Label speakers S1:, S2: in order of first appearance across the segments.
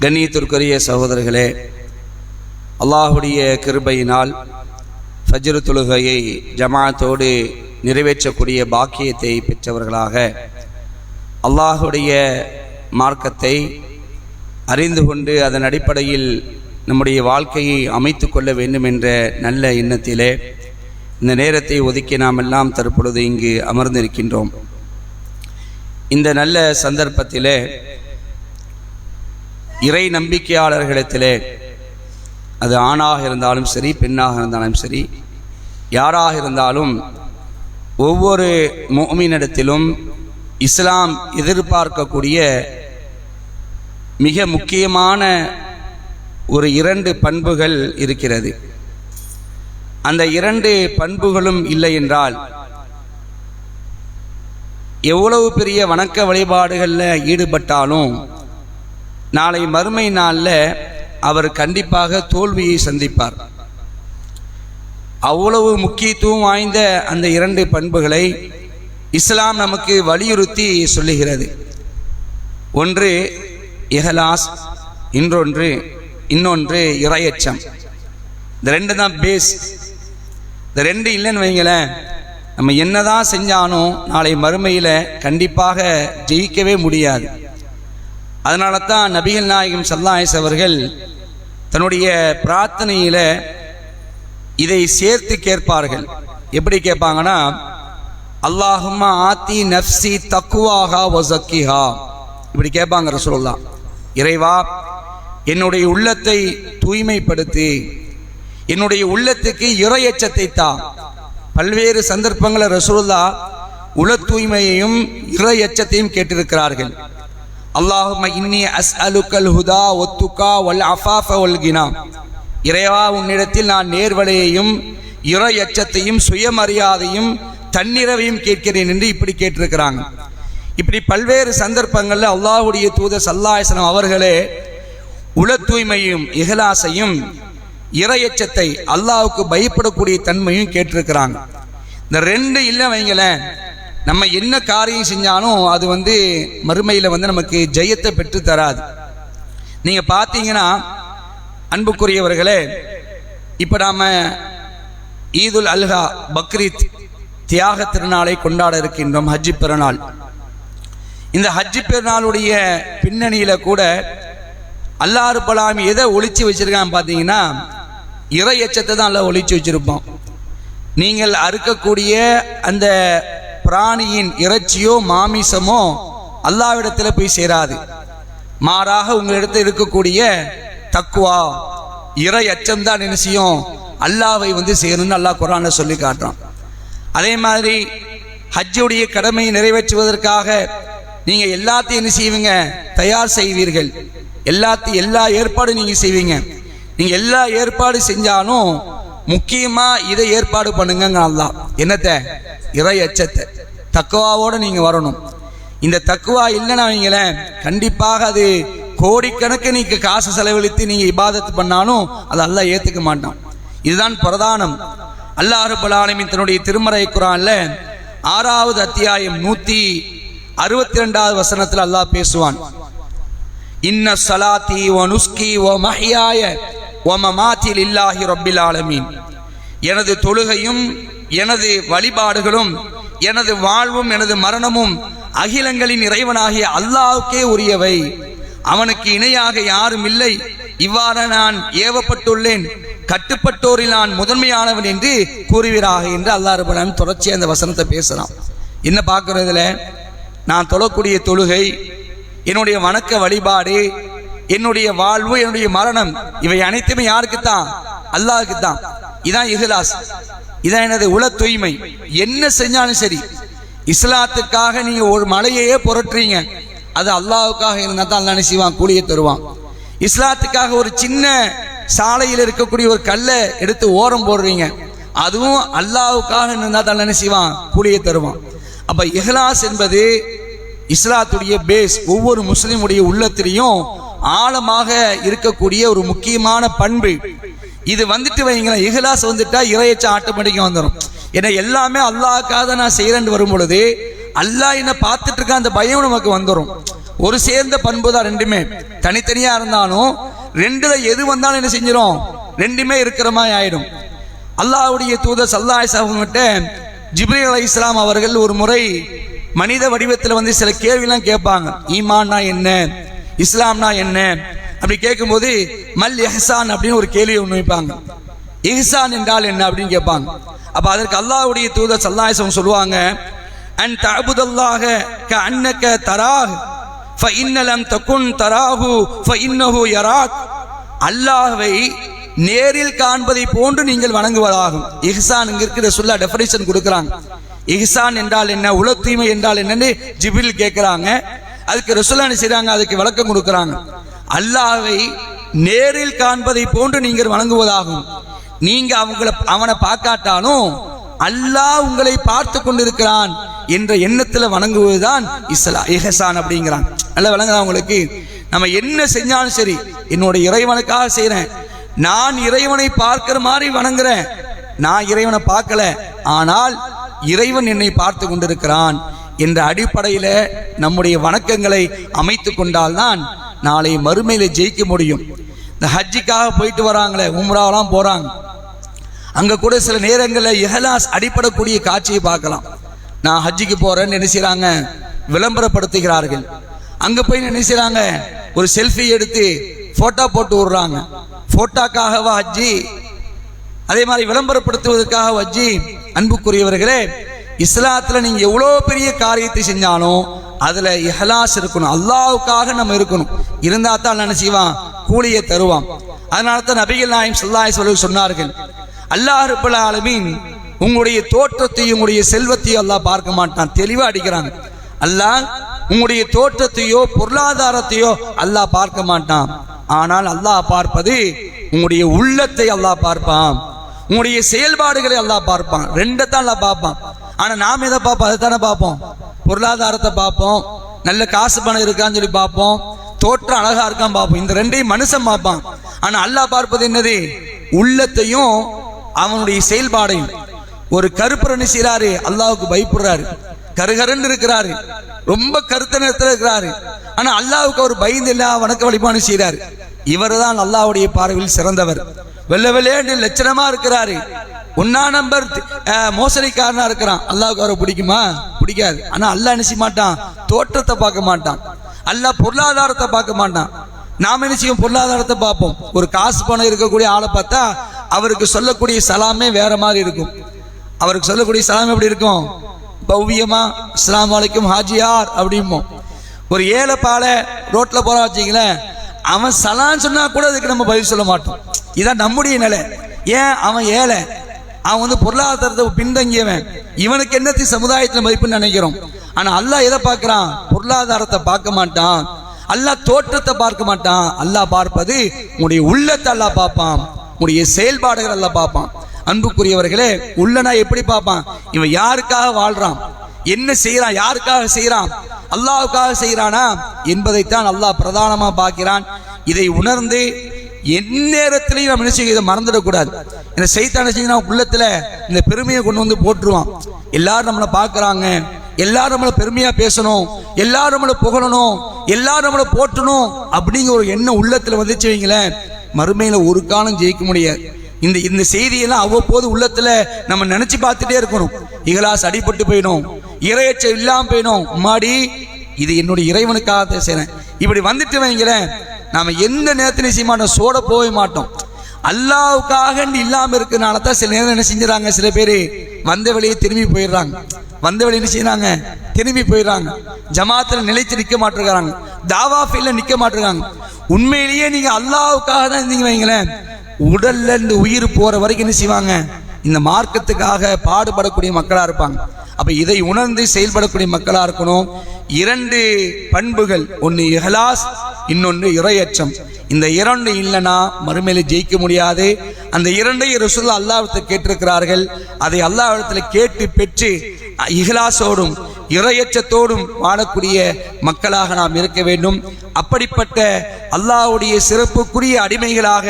S1: கண்ணியத்திற்குரிய சகோதரர்களே அல்லாஹுடைய கிருபையினால் ஃபஜ்ரு தொழுகையை ஜமாத்தோடு நிறைவேற்றக்கூடிய பாக்கியத்தை பெற்றவர்களாக அல்லாஹுடைய மார்க்கத்தை அறிந்து கொண்டு அதன் அடிப்படையில் நம்முடைய வாழ்க்கையை அமைத்து கொள்ள வேண்டும் என்ற நல்ல எண்ணத்திலே இந்த நேரத்தை ஒதுக்கி நாம் எல்லாம் தற்பொழுது இங்கு அமர்ந்திருக்கின்றோம். இந்த நல்ல சந்தர்ப்பத்திலே இறை நம்பிக்கையாளர்களிடத்திலே அது ஆணாக இருந்தாலும் சரி பெண்ணாக இருந்தாலும் சரி யாராக இருந்தாலும் ஒவ்வொரு மோமினிடத்திலும் இஸ்லாம் எதிர்பார்க்கக்கூடிய மிக முக்கியமான ஒரு இரண்டு பண்புகள் இருக்கிறது. அந்த இரண்டு பண்புகளும் இல்லை என்றால் எவ்வளவு பெரிய வணக்க வழிபாடுகளில் ஈடுபட்டாலும் நாளை மறுமை நாளில் அவர் கண்டிப்பாக தோல்வியை சந்திப்பார். அவ்வளவு முக்கியத்துவம் வாய்ந்த அந்த இரண்டு பண்புகளை இஸ்லாம் நமக்கு வலியுறுத்தி சொல்லுகிறது. ஒன்று இஹலாஸ் இன்னொன்று இன்னொன்று இரையச்சம். இந்த ரெண்டு தான் பேஸ் இந்த ரெண்டு இல்லைன்னு வைங்களேன் நம்ம என்னதான் செஞ்சாலும் நாளை மறுமையில் கண்டிப்பாக ஜெயிக்கவே முடியாது. அதனால தான் நபிகள் நாயகம் சல்லாயஸ் அவர்கள் தன்னுடைய பிரார்த்தனையில் இதை சேர்த்து கேட்பார்கள். எப்படி கேட்பாங்கன்னா அல்லாஹுமா ஆத்தி நப்சி தக்குவாகா வசக்கிஹா இப்படி கேட்பாங்க ரசூல்லா இறைவா என்னுடைய உள்ளத்தை தூய்மைப்படுத்தி என்னுடைய உள்ளத்துக்கு இறையச்சத்தை தா. பல்வேறு சந்தர்ப்பங்களில் ரசூல்லா உள தூய்மையையும் இறையச்சத்தையும் கேட்டிருக்கிறார்கள். அல்லாஹும இன்னி அஸ் அலுக்கல் ஹுதா ஒத்துக்கா வல் அஃபாஃப ஒல்கினா இறைவா உன்னிடத்தில் நான் நேர்வழியையும் இற எச்சத்தையும் சுயமரியாதையும் தன்னிறவையும் கேட்கிறேன் என்று இப்படி கேட்டிருக்கிறாங்க. இப்படி பல்வேறு சந்தர்ப்பங்களில் அல்லாஹுடைய தூதர் சல்லாஹனம் அவர்களே உள தூய்மையும் இகலாசையும் இறையச்சத்தை அல்லாஹுக்கு பயப்படக்கூடிய தன்மையும் கேட்டிருக்கிறாங்க. இந்த ரெண்டு இல்லை வைங்களேன் நம்ம என்ன காரியம் செஞ்சாலும் அது வந்து மறுமையில் வந்து நமக்கு ஜெயத்தை பெற்று தராது. நீங்கள் பார்த்தீங்கன்னா அன்புக்குரியவர்களே இப்போ நாம் ஈதுல் அல்ஹா பக்ரீத் தியாக திருநாளை கொண்டாட இருக்கின்றோம் ஹஜ்ஜி பெருநாள். இந்த ஹஜ்ஜி பெருநாளுடைய பின்னணியில் கூட அல்லாறு பலாமி எதை ஒழிச்சு வச்சிருக்கான்னு பார்த்தீங்கன்னா இறை எச்சத்தை தான் எல்லாம் ஒழிச்சு வச்சுருப்போம் நீங்கள் அறுக்கக்கூடிய அந்த பிராணியின் இறைச்சியோ மாமிசமோ அல்லாவிடத்தில் போய் சேராது. மாறாக உங்களிடத்தில் இருக்கக்கூடிய தக்குவா இறை அச்சம்தான் என்ன செய்யும்? அல்லாவை வந்து சேரும்னு அல்லாஹ் குரான சொல்லி காட்டுறான். அதே மாதிரி ஹஜ்ஜுடைய கடமையை நிறைவேற்றுவதற்காக நீங்கள் எல்லாத்தையும் என்ன செய்வீங்க? தயார் செய்வீர்கள். எல்லாத்தையும் எல்லா ஏற்பாடும் நீங்கள் செய்வீங்க. நீங்கள் எல்லா ஏற்பாடு செஞ்சாலும் முக்கியமாக இதை ஏற்பாடு பண்ணுங்க அல்லாஹ். என்னத்தை? இறை அச்சத்தை தக்குவாவோடு நீங்கள் வரணும். இந்த தக்குவா இல்லைன்னா வைங்களேன் கண்டிப்பாக அது கோடிக்கணக்கு நீங்கள் காசு செலவழித்து நீங்கள் இபாதத்து பண்ணாலும் அது அல்லாஹ் ஏற்றுக்க மாட்டான். இதுதான் பிரதானம். அல்லாஹ் ரபுல்லாலமின் தன்னுடைய திருமறை குரான்ல ஆறாவது அத்தியாயம் நூற்றி அறுபத்தி ரெண்டாவது வசனத்தில் அல்லாஹ் பேசுவான். இன்ன சலாத்தி ஓ நுஸ்கி ஓ மஹியாய ஓ மமாத்தில் இல்லாஹி ரொப்பில் ஆலமீன். எனது தொழுகையும் எனது வழிபாடுகளும் எனது வாழ்வும் எனது மரணமும் அகிலங்களின் இறைவனாகிய அல்லாவுக்கே உரியவை. அவனுக்கு இணையாக யாரும் இல்லை. இவ்வாறு நான் ஏவப்பட்டுள்ளேன். கட்டுப்பட்டோரில் நான் முதன்மையானவன் என்று கூறுகிறாக என்று அல்லா ரபுல்லான் தொடர்ச்சியாக அந்த வசனத்தை பேசலாம் என்ன பார்க்குறதுல? நான் தொழக்கூடிய தொழுகை என்னுடைய வணக்க வழிபாடு என்னுடைய வாழ்வு என்னுடைய மரணம் இவை அனைத்துமே யாருக்குத்தான்? அல்லாஹுக்கு தான் இதான் இஹ்லாஸ். இதான் எனது உள தூய்மை என்ன செஞ்சாலும் சரி. இஸ்லாத்துக்காக நீங்க ஒரு மலையையே புரட்டுறீங்க. அது அல்லாவுக்காக இருந்தால் தான் அல்லா செய்வான் கூலியை தருவான். இஸ்லாத்துக்காக ஒரு சின்ன சாலையில் இருக்கக்கூடிய ஒரு கல்லை எடுத்து ஓரம் போடுறீங்க. அதுவும் அல்லாவுக்காக இருந்தால் தான் என்ன செய்வான் கூலியை தருவான். அப்ப இஹ்லாஸ் என்பது இஸ்லாத்துடைய பேஸ் ஒவ்வொரு முஸ்லீமுடைய உள்ளத்திலையும் ஆழமாக இருக்கக்கூடிய ஒரு முக்கியமான பண்பு. இது வந்துட்டு வைங்களேன் இஹ்லாஸ் வந்துட்டா இறையச்சம் ஆட்டோமேட்டிக்காக வந்துடும் ஏன்னா எல்லாமே அல்லாஹ்க்காக நான் செய்கிறேன்னு வரும் பொழுது அல்லாஹ் என்ன பார்த்துட்டு இருக்க அந்த பயம் நமக்கு வந்துடும் ஒரு சேர்ந்த பண்பு தான் ரெண்டுமே. தனித்தனியாக இருந்தாலும் ரெண்டுல எது வந்தாலும் என்ன செஞ்சிடும் ரெண்டுமே இருக்கிற மாதிரி ஆயிடும். அல்லாஹ்வுடைய தூதர் சல்லாய் சாஹிட்ட ஜிப்ரி அலை இஸ்லாம் அவர்கள் ஒரு முறை மனித வடிவத்தில் வந்து சில கேள்விலாம் கேட்பாங்க. ஈமான்னா என்ன? இஸ்லாம்னா என்ன? அப்படி கேட்கும்போது மல் எஹ்சான் அப்படின்னு ஒரு கேள்வி ஒன்று வைப்பாங்க. இஹ்சான் என்றால் என்ன? அப்படின்னு கேட்பாங்க. அப்போ அதற்கு அல்லாஹுடைய தூத சல்லாயசம் சொல்லுவாங்க அன் தபுதல்லாக க அன்னக்க தராஹ் ஃப இன்னலம் தக்குன் தராஹு ஃப இன்னஹு யராக். அல்லாஹை நேரில் காண்பதை போன்று நீங்கள் வணங்குவதாகும். இஹ்சான் இங்க இருக்கிற சொல்ல டெஃபரேஷன் கொடுக்குறாங்க. இஹ்சான் என்றால் என்ன? உல தூய்மை என்றால் என்னன்னு ஜிபில் கேட்குறாங்க அதுக்கு ரசுல்லானு செய்கிறாங்க அதுக்கு விளக்கம் கொடுக்குறாங்க. அல்லாவை நேரில் காண்பதை போன்று நீங்கள் வணங்குவதாகும். நீங்க அவங்கள அவனை பார்க்காட்டாலும் அல்லாஹ் உங்களை பார்த்து கொண்டிருக்கிறான் என்ற எண்ணத்துல வணங்குவதுதான் இஸ்லா இஹசான் அப்படிங்கிறான். நல்லா விளங்குதா உங்களுக்கு? நம்ம என்ன செஞ்சாலும் சரி என்னோட இறைவனுக்காக செய்கிறேன் நான் இறைவனை பார்க்கிற மாதிரி வணங்குறேன். நான் இறைவனை பார்க்கல ஆனால் இறைவன் என்னை பார்த்து கொண்டிருக்கிறான் என்ற அடிப்படையில் நம்முடைய வணக்கங்களை அமைத்து கொண்டால்தான் நாளை மறுமையில் ஜெயிக்க முடியும். இந்த ஹஜ்ஜிக்காக போயிட்டு வராங்களே உம்ராவெல்லாம் போகிறாங்க அங்கே கூட சில நேரங்களில் இஹலாஸ் அடிப்படக்கூடிய காட்சியை பார்க்கலாம். நான் ஹஜ்ஜிக்கு போகிறேன்னு என்ன செய்கிறாங்க விளம்பரப்படுத்துகிறார்கள். அங்கே போய் என்ன செய்கிறாங்க ஒரு செல்ஃபி எடுத்து ஃபோட்டோ போட்டு விடுறாங்க. ஃபோட்டோக்காகவா ஹஜ்ஜி? அதே மாதிரி விளம்பரப்படுத்துவதற்காக ஹஜ்ஜி? அன்புக்குரியவர்களே இஸ்லாத்தில் நீங்கள் எவ்வளோ பெரிய காரியத்தை செஞ்சாலும் அதில் இஹலாஸ் இருக்கணும். அல்லாவுக்காக நம்ம இருக்கணும். இருந்தால் தான் என்ன செய்வான்? கூலியை தருவான். அதனால தான் நபிகள் நாயம் சொல்லாய் அலைஹி சொன்னார்கள் அல்லாஹ் ரப்பல் ஆலமீன் உங்களுடைய தோற்றத்தையும் உங்களுடைய செல்வத்தையும் அல்லாஹ் பார்க்க மாட்டான். தெளிவாக அடிக்கிறாங்க அல்லாஹ் உங்களுடைய தோற்றத்தையோ பொருளாதாரத்தையோ அல்லாஹ் பார்க்க மாட்டான். ஆனால் அல்லாஹ் பார்ப்பது உங்களுடைய உள்ளத்தை அல்லாஹ் பார்ப்பான். உங்களுடைய செயல்பாடுகளை அல்லாஹ் பார்ப்பான். ரெண்டை தான் அல்லாஹ் பார்ப்பான். ஆனால் நாம் எதை பார்ப்போம்? அதை தானே பார்ப்போம். பொருளாதாரத்தை பார்ப்போம். நல்ல காசு பணம் இருக்கான்னு சொல்லி பார்ப்போம். தோற்றம் அழகா இருக்கான்னு பார்ப்போம். இந்த ரெண்டையும் மனுஷன் பார்ப்பான். ஆனா அல்லாஹ் பார்ப்பது என்னது? உள்ளத்தையும் அவனுடைய செயல்பாடையும். ஒரு கருப்பர் செய்யறாரு அல்லாவுக்கு பயப்படுறாரு. கருகருன்னு இருக்கிறாரு. ரொம்ப கருத்த நேரத்தில் இருக்கிறாரு. ஆனா அல்லாவுக்கு அவர் பயந்து இல்ல வணக்க வழிபாடு செய்யறாரு இவர் தான் பார்வையில் சிறந்தவர். வெள்ள வெள்ளையாண்டு லட்சணமா இருக்கிறாரு. ஒன்னா நம்பர் மோசடிக்காரனா இருக்கிறான். அல்லாவுக்கு அவரை பிடிக்குமா? பிடிக்காது. ஆனா அல்லாஹ் நினைச்சு மாட்டான் தோற்றத்தை பார்க்க மாட்டான். அல்லாஹ் பொருளாதாரத்தை பார்க்க மாட்டான். நாம என்ன பொருளாதாரத்தை பார்ப்போம். ஒரு காசு பணம் இருக்கக்கூடிய ஆளை பார்த்தா அவருக்கு சொல்லக்கூடிய சலாமே வேற மாதிரி இருக்கும். அவருக்கு சொல்லக்கூடிய சலாம் எப்படி இருக்கும்? பவ்யமா இஸ்லாம் அலைக்கும் ஹாஜியார் அப்படிம்போம். ஒரு ஏழை பாலை ரோட்ல போகிறா வச்சிங்களேன் அவன் சலான்னு சொன்னா கூட அதுக்கு நம்ம பதில் சொல்ல மாட்டோம். இதான் நம்முடைய நிலை. ஏன்? அவன் ஏழை. அவன் வந்து பொருளாதாரத்தை பின்தங்கியவன். இவனுக்கு என்னத்தி சமுதாயத்தில் மதிப்புன்னு நினைக்கிறோம்? ஆனா அல்லாஹ் எதை பார்க்குறான்? பொருளாதாரத்தை பார்க்க மாட்டான். அல்லாஹ் தோற்றத்தை பார்க்க மாட்டான். அல்லாஹ் பார்ப்பது உன்னுடைய உள்ளத்தை அல்லாஹ் பார்ப்பான். உன்னுடைய செயல்பாடுகள் அல்லாஹ் பார்ப்பான். அன்புக்குரியவர்களே உள்ளனா எப்படி பார்ப்பான்? இவன் யாருக்காக வாழ்றான்? என்ன செய்யறான் யாருக்காக செய்யறான் அல்லாவுக்காக செய்யறானா என்பதைத்தான் அல்லாஹ் பிரதானமா பார்க்கிறான். இதை உணர்ந்து எந்நேரத்திலையும் நம்ம என்ன செய்ய இதை மறந்துடக்கூடாது. இந்த செய்தான செய்யணும் உள்ளத்துல இந்த பெருமையை கொண்டு வந்து போட்டுருவான். எல்லாரும் நம்மளை பார்க்குறாங்க. எல்லாரும் நம்மளை பெருமையாக பேசணும். எல்லாரும் நம்மளை புகழணும். எல்லாரும் நம்மளை போற்றணும் அப்படிங்கிற ஒரு எண்ணம் உள்ளத்தில் வந்துச்சு வைங்களேன். மறுமையில் ஒரு காலம் ஜெயிக்க முடியாது. இந்த இந்த செய்தியெல்லாம் அவ்வப்போது உள்ளத்தில் நம்ம நினச்சி பார்த்துட்டே இருக்கணும். இகலாஸ் அடிபட்டு போயிடும். இறையச்சல் இல்லாமல் போயிடும். மாடி இது என்னுடைய இறைவனுக்காக தான் இப்படி வந்துட்டு வைங்களேன். நாம எந்த நேரத்திலையும் செய்ய மாட்டோம்? சோட போகவே மாட்டோம். அல்லாவுக்காக இல்லாமல் இருக்கனால தான் சில நேரம் என்ன செஞ்சுறாங்க? சில பேர் வந்த வழியே திரும்பி போயிடுறாங்க. வந்த வழி என்ன செய்யறாங்க? திரும்பி போயிடுறாங்க. ஜமாத்தில் நிலைச்சு நிற்க மாட்டிருக்காங்க தாவா ஃபீல்ல நிற்க மாட்டிருக்காங்க. உண்மையிலேயே நீங்கள் அல்லாவுக்காக தான் இருந்தீங்க வைங்களேன். உடல்ல இருந்து உயிர் போற வரைக்கும் என்ன செய்வாங்க? இந்த மார்க்கத்துக்காக பாடுபடக்கூடிய மக்களாக இருப்பாங்க. அப்போ இதை உணர்ந்து செயல்படக்கூடிய மக்களாக இருக்கணும். இரண்டு பண்புகள். ஒன்று இஹலாஸ் இன்னொன்று இறையச்சம் இந்த இரண்டு இல்லைன்னா மறுமையில ஜெயிக்க முடியாது. அந்த இரண்டையும் ரசூல்லா அல்லாஹ்விடத்தில் கேட்டிருக்கிறார்கள். அதை அல்லாஹ்விடத்தில் கேட்டு பெற்று இஹ்லாஸோடும் இறையச்சத்தோடும் வாழக்கூடிய மக்களாக நாம் இருக்க வேண்டும். அப்படிப்பட்ட அல்லாஹ்வுடைய சிறப்புக்குரிய அடிமைகளாக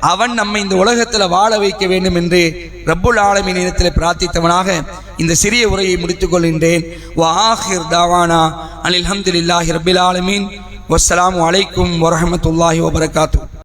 S1: அவன் நம்மை இந்த உலகத்தில் வாழ வைக்க வேண்டும் என்று ரப்புல் ஆலமின் இடத்தில் பிரார்த்தித்தவனாக இந்த சிறிய உரையை முடித்துக் கொள்கின்றேன். வஆஹிர் தாவானா அனில் ஹம்துலில்லாஹி ரப்பில் ஆலமீன். வஸ்ஸலாமு அலைக்கும் வரமத்துல்லாஹி வபரகாத்துஹு